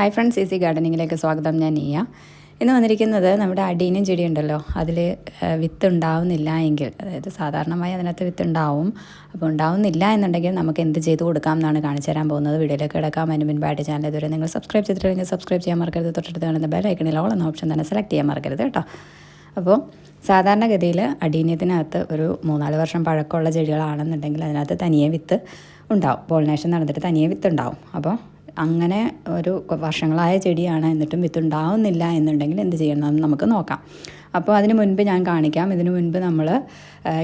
Hi friends easy ഗാർഡനിങ്ങിലേക്ക് സ്വാഗതം. ഞാൻ നീയ. ഇന്ന് വന്നിരിക്കുന്നത് നമ്മുടെ അടീനും ചെടി ഉണ്ടല്ലോ അതിൽ വിത്ത് ഉണ്ടാവുന്നില്ല എങ്കിൽ അതായത് സാധാരണമായി അതിനകത്ത് വിത്ത് ഉണ്ടാവും അപ്പോൾ ഉണ്ടാവുന്നില്ല എന്നുണ്ടെങ്കിൽ നമുക്ക് എന്ത് ചെയ്ത് കൊടുക്കാം എന്നാണ് കാണിച്ചു തരാൻ പോകുന്നത്. വീഡിയോയിലേക്ക് കിടക്കാം. അതിന് മുൻപായിട്ട് ചാനൽ ഇതുവരെ നിങ്ങൾ സബ്സ്ക്രൈബ് ചെയ്തിട്ടില്ലെങ്കിൽ സബ്സ്ക്രൈബ് ചെയ്യാൻ മറക്കരുത്. തൊട്ടടുത്ത് കാണുന്ന ബെൽ ഐക്കണിൽ ഓൾ എന്ന ഓപ്ഷൻ തന്നെ സെലക്ട് ചെയ്യാൻ മറക്കരുത് കേട്ടോ. അപ്പോൾ സാധാരണഗതിയിൽ അടീന്യത്തിനകത്ത് ഒരു മൂന്നാൽ വർഷം പഴക്കമുള്ള ചെടികളാണെന്നുണ്ടെങ്കിൽ അതിനകത്ത് തനിയെ വിത്ത് ഉണ്ടാവും. പോളിനേഷൻ നടന്നിട്ട് തനിയെ വിത്ത് ഉണ്ടാവും അപ്പോൾ അങ്ങനെ ഒരു വർഷങ്ങളായ ചെടിയാണ് എന്നിട്ടും വിത്തുണ്ടാവുന്നില്ല എന്നുണ്ടെങ്കിൽ എന്ത് ചെയ്യണം? നമുക്ക് നോക്കാം. അപ്പോൾ അതിന് മുൻപ് ഞാൻ കാണിക്കാം. ഇതിനു മുൻപ് നമ്മൾ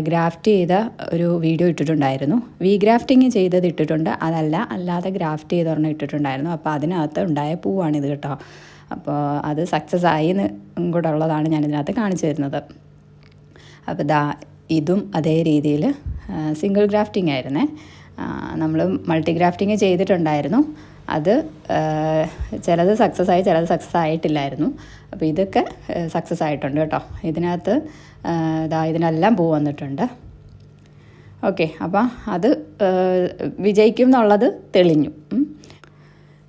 ഗ്രാഫ്റ്റ് ചെയ്ത ഒരു വീഡിയോ ഇട്ടിട്ടുണ്ടായിരുന്നു. വി ഗ്രാഫ്റ്റിങ് ചെയ്തത് ഇട്ടിട്ടുണ്ട്. അതല്ല അല്ലാതെ ഗ്രാഫ്റ്റ് ചെയ്ത് ഒരെണ്ണം ഇട്ടിട്ടുണ്ടായിരുന്നു. അപ്പോൾ അതിനകത്ത് ഉണ്ടായ പൂവാണിത് കേട്ടോ. അപ്പോൾ അത് സക്സസ് ആയി എന്ന് കൂടെ ഉള്ളതാണ് ഞാൻ ഇതിനകത്ത് കാണിച്ചു തരുന്നത്. അപ്പോൾ ദാ ഇതും അതേ രീതിയിൽ സിംഗിൾ ഗ്രാഫ്റ്റിംഗ് ആയിരുന്നേ. നമ്മൾ മൾട്ടി ഗ്രാഫ്റ്റിംഗ് ചെയ്തിട്ടുണ്ടായിരുന്നു. അത് ചിലത് സക്സസ് ആയി ചിലത് സക്സസ് ആയിട്ടില്ലായിരുന്നു. അപ്പോൾ ഇതൊക്കെ സക്സസ് ആയിട്ടുണ്ട് കേട്ടോ. ഇതിനകത്ത് ഇതാ ഇതിനെല്ലാം പൂ വന്നിട്ടുണ്ട്. ഓക്കെ അപ്പോൾ അത് വിജയിക്കും എന്നുള്ളത് തെളിഞ്ഞു.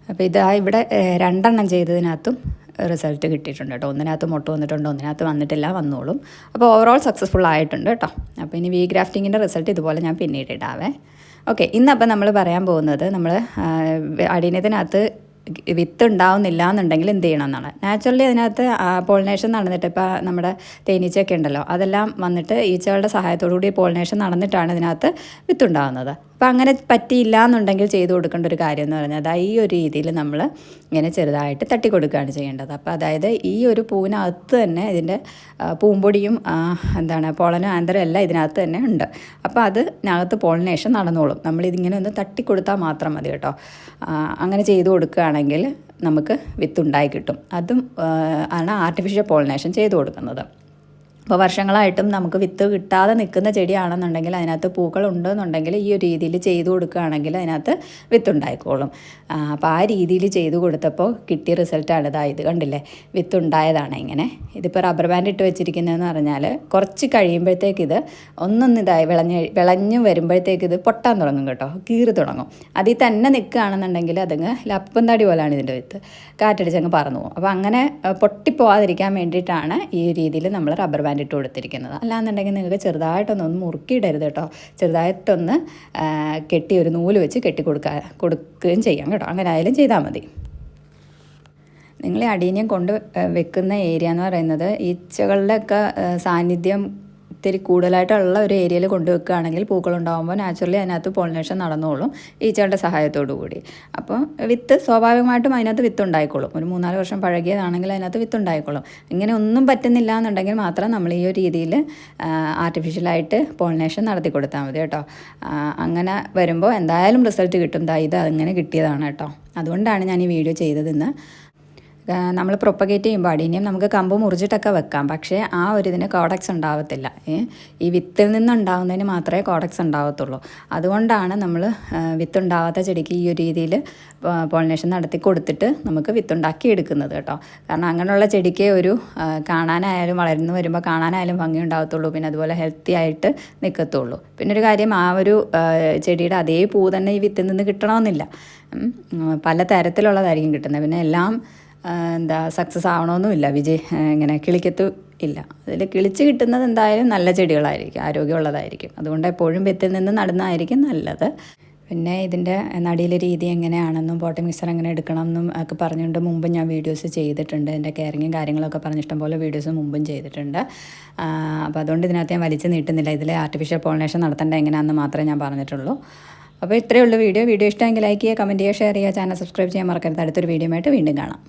അപ്പോൾ ഇതാ ഇവിടെ രണ്ടെണ്ണം ചെയ്തതിനകത്തും റിസൾട്ട് കിട്ടിയിട്ടുണ്ട് കേട്ടോ. ഒന്നിനകത്ത് മുട്ട വന്നിട്ടുണ്ട് ഒന്നിനകത്ത് വന്നിട്ടില്ല വന്നോളും. അപ്പോൾ ഓവറോൾ സക്സസ്ഫുൾ ആയിട്ടുണ്ട് കേട്ടോ. അപ്പോൾ ഇനി വി ഗ്രാഫ്റ്റിങ്ങിന്റെ റിസൾട്ട് ഇതുപോലെ ഞാൻ പിന്നീട് ഇടാവേ. ഓക്കെ ഇന്നപ്പം നമ്മൾ പറയാൻ പോകുന്നത് നമ്മൾ അടിയനത്തിനകത്ത് വിത്ത് ഉണ്ടാവുന്നില്ല എന്നുണ്ടെങ്കിൽ എന്ത് ചെയ്യണം എന്നാണ് നാച്ചുറലി അതിനകത്ത് പോളിനേഷൻ നടന്നിട്ട് ഇപ്പോൾ നമ്മുടെ തേനീച്ചയൊക്കെ ഉണ്ടല്ലോ അതെല്ലാം വന്നിട്ട് ഈച്ചകളുടെ സഹായത്തോടു കൂടി പോളിനേഷൻ നടന്നിട്ടാണ് ഇതിനകത്ത് വിത്ത് ഉണ്ടാകുന്നത് അപ്പോൾ അങ്ങനെ പറ്റിയില്ല എന്നുണ്ടെങ്കിൽ ചെയ്തു കൊടുക്കേണ്ട ഒരു കാര്യം എന്ന് പറഞ്ഞാൽ ഈ ഒരു രീതിയിൽ നമ്മൾ ഇങ്ങനെ ചെറുതായിട്ട് തട്ടി കൊടുക്കുകയാണ് ചെയ്യേണ്ടത്. അപ്പോൾ അതായത് ഈ ഒരു പൂവിനകത്ത് തന്നെ ഇതിന്റെ പൂമ്പൊടിയും എന്താണ് പോളനും ആന്തരം എല്ലാം ഇതിനകത്ത് തന്നെ ഉണ്ട്. അപ്പോൾ അതിനകത്ത് പോളിനേഷൻ നടന്നോളും. നമ്മൾ നമ്മളിതിങ്ങനെ ഒന്ന് തട്ടി കൊടുത്താൽ മാത്രം മതി കേട്ടോ. അങ്ങനെ ചെയ്തു കൊടുക്കുകയാണെങ്കിൽ നമുക്ക് വിത്തുണ്ടായി കിട്ടും. അതും ആണ് ആർട്ടിഫിഷ്യൽ പോളിനേഷൻ ചെയ്തു കൊടുക്കുന്നത്. അപ്പോൾ വർഷങ്ങളായിട്ടും നമുക്ക് വിത്ത് കിട്ടാതെ നിൽക്കുന്ന ചെടിയാണെന്നുണ്ടെങ്കിൽ അതിനകത്ത് പൂക്കൾ ഉണ്ടെന്നുണ്ടെങ്കിൽ ഈ ഒരു രീതിയിൽ ചെയ്തു കൊടുക്കുകയാണെങ്കിൽ അതിനകത്ത് വിത്തുണ്ടായിക്കോളും. അപ്പോൾ ആ രീതിയിൽ ചെയ്തു കൊടുത്തപ്പോൾ കിട്ടിയ റിസൾട്ടാണ് ഇതാ ഇത് കണ്ടില്ലേ? വിത്തുണ്ടായതാണ് ഇങ്ങനെ. ഇതിപ്പോൾ റബ്ബർ ബാൻഡ് ഇട്ട് വെച്ചിരിക്കുന്നതെന്ന് പറഞ്ഞാൽ കുറച്ച് കഴിയുമ്പോഴത്തേക്ക് ഇത് ഒന്നൊന്ന് ഇതായി വിളഞ്ഞ് വിളഞ്ഞ് വരുമ്പോഴത്തേക്ക് ഇത് പൊട്ടാൻ തുടങ്ങും കേട്ടോ. കീറി തുടങ്ങും. അതിൽ തന്നെ നിൽക്കുകയാണെന്നുണ്ടെങ്കിൽ അതങ്ങ് ലപ്പം തടി പോലെയാണ് ഇതിന്റെ വിത്ത്. കാറ്റടിച്ചങ്ങ് പറന്നു പോകും. അപ്പോൾ അങ്ങനെ പൊട്ടിപ്പോവാതിരിക്കാൻ വേണ്ടിയിട്ടാണ് ഈ രീതിയിൽ നമ്മൾ റബ്ബർ ബാൻഡ് ഇട്ട് കൊടുത്തിരിക്കുന്നത്. അല്ലാന്നുണ്ടെങ്കിൽ നിങ്ങൾക്ക് ചെറുതായിട്ടൊന്ന് ഒന്ന് മുറുക്കിയിടരുത് കേട്ടോ. ചെറുതായിട്ടൊന്ന് കെട്ടി ഒരു നൂൽ വെച്ച് കെട്ടി കൊടുക്കുക കൊടുക്കുകയും ചെയ്യാം കേട്ടോ. അങ്ങനെ ആയാലും ചെയ്താൽ മതി. നിങ്ങൾ അടീനിയം കൊണ്ട് വെക്കുന്ന ഏരിയ എന്ന് പറയുന്നത് ഈച്ചകളുടെയൊക്കെ സാന്നിധ്യം ഇത്തിരി കൂടുതലായിട്ടുള്ള ഒരു ഏരിയയിൽ കൊണ്ടുവെക്കുകയാണെങ്കിൽ പൂക്കളുണ്ടാകുമ്പോൾ നാച്ചുറലി അതിനകത്ത് പോളിനേഷൻ നടന്നോളും ഈച്ചകളുടെ സഹായത്തോടു കൂടി. അപ്പോൾ വിത്ത് സ്വാഭാവികമായിട്ടും അതിനകത്ത് വിത്ത് ഉണ്ടായിക്കോളും. ഒരു മൂന്നാൽ വർഷം പഴകിയതാണെങ്കിൽ അതിനകത്ത് വിത്ത് ഉണ്ടായിക്കോളും. ഇങ്ങനെ ഒന്നും പറ്റുന്നില്ല എന്നുണ്ടെങ്കിൽ മാത്രം നമ്മൾ ഈ ഒരു രീതിയിൽ ആർട്ടിഫിഷ്യലായിട്ട് പോളിനേഷൻ നടത്തി കൊടുത്താൽ മതി കേട്ടോ. അങ്ങനെ വരുമ്പോൾ എന്തായാലും റിസൾട്ട് കിട്ടും. ഇത് അങ്ങനെ കിട്ടിയതാണ് കേട്ടോ. അതുകൊണ്ടാണ് ഞാൻ ഈ വീഡിയോ ചെയ്തതെന്ന് നമ്മൾ പ്രൊപ്പഗേറ്റ് ചെയ്യുമ്പോൾ അടീനിയം നമുക്ക് കമ്പ് മുറിച്ചിട്ടൊക്കെ വെക്കാം. പക്ഷേ ആ ഒരു ഇതിന് കോഡക്സ് ഉണ്ടാവത്തില്ല. ഈ വിത്തിൽ നിന്നുണ്ടാവുന്നതിന് മാത്രമേ കോഡക്സ് ഉണ്ടാവത്തുള്ളൂ. അതുകൊണ്ടാണ് നമ്മൾ വിത്തുണ്ടാവാത്ത ചെടിക്ക് ഈ ഒരു രീതിയിൽ പോളിനേഷൻ നടത്തി കൊടുത്തിട്ട് നമുക്ക് വിത്തുണ്ടാക്കി എടുക്കുന്നത് കേട്ടോ. കാരണം അങ്ങനെയുള്ള ചെടിക്ക് ഒരു കാണാനായാലും വളർന്നു വരുമ്പോൾ കാണാനായാലും ഭംഗി ഉണ്ടാകത്തുള്ളൂ പിന്നെ അതുപോലെ ഹെൽത്തി ആയിട്ട് നിൽക്കത്തുള്ളൂ. പിന്നെ ഒരു കാര്യം ആ ഒരു ചെടിയുടെ അതേ പൂ തന്നെ ഈ വിത്തിൽ നിന്ന് കിട്ടണമെന്നില്ല. പല തരത്തിലുള്ളതായിരിക്കും കിട്ടുന്നത്. പിന്നെ എല്ലാം എന്താ സക്സസ് ആവണമെന്നുമില്ല വിജയ് ഇങ്ങനെ കിളിക്കത്ത് ഇല്ല. അതിൽ കിളിച്ച് കിട്ടുന്നത് എന്തായാലും നല്ല ചെടികളായിരിക്കും. ആരോഗ്യമുള്ളതായിരിക്കും. അതുകൊണ്ട് എപ്പോഴും വിത്തിൽ നിന്ന് നടുന്നതായിരിക്കും നല്ലത്. പിന്നെ ഇതിന്റെ നടിയിലെ രീതി എങ്ങനെയാണെന്നും പോട്ടി മിക്സർ എങ്ങനെ എടുക്കണം എന്നും ഒക്കെ പറഞ്ഞുകൊണ്ട് മുമ്പ് ഞാൻ വീഡിയോസ് ചെയ്തിട്ടുണ്ട്. എന്റെ കെയറിങ്ങും കാര്യങ്ങളൊക്കെ പറഞ്ഞിഷ്ടം പോലെ വീഡിയോസ് മുമ്പും ചെയ്തിട്ടുണ്ട്. അപ്പോൾ അതുകൊണ്ട് ഇതിനകത്ത് ഞാൻ വലിച്ചു നീട്ടുന്നില്ല. ഇതിൽ ആർട്ടിഫിഷ്യൽ പോളിനേഷൻ നടത്തേണ്ട എങ്ങനെയാണെന്ന് മാത്രമേ ഞാൻ പറഞ്ഞിട്ടുള്ളൂ. അപ്പോൾ ഇത്രയേ ഉള്ളൂ വീഡിയോ. വീഡിയോ ഇഷ്ടമെങ്കിൽ ലൈക്ക് ചെയ്യുക കമന്റ് ചെയ്യുക ഷെയർ ചെയ്യുക ചാനൽ സബ്സ്ക്രൈബ് ചെയ്യാൻ മറക്കരുത്. അടുത്തൊരു വീഡിയോ ആയിട്ട് വീണ്ടും കാണാം.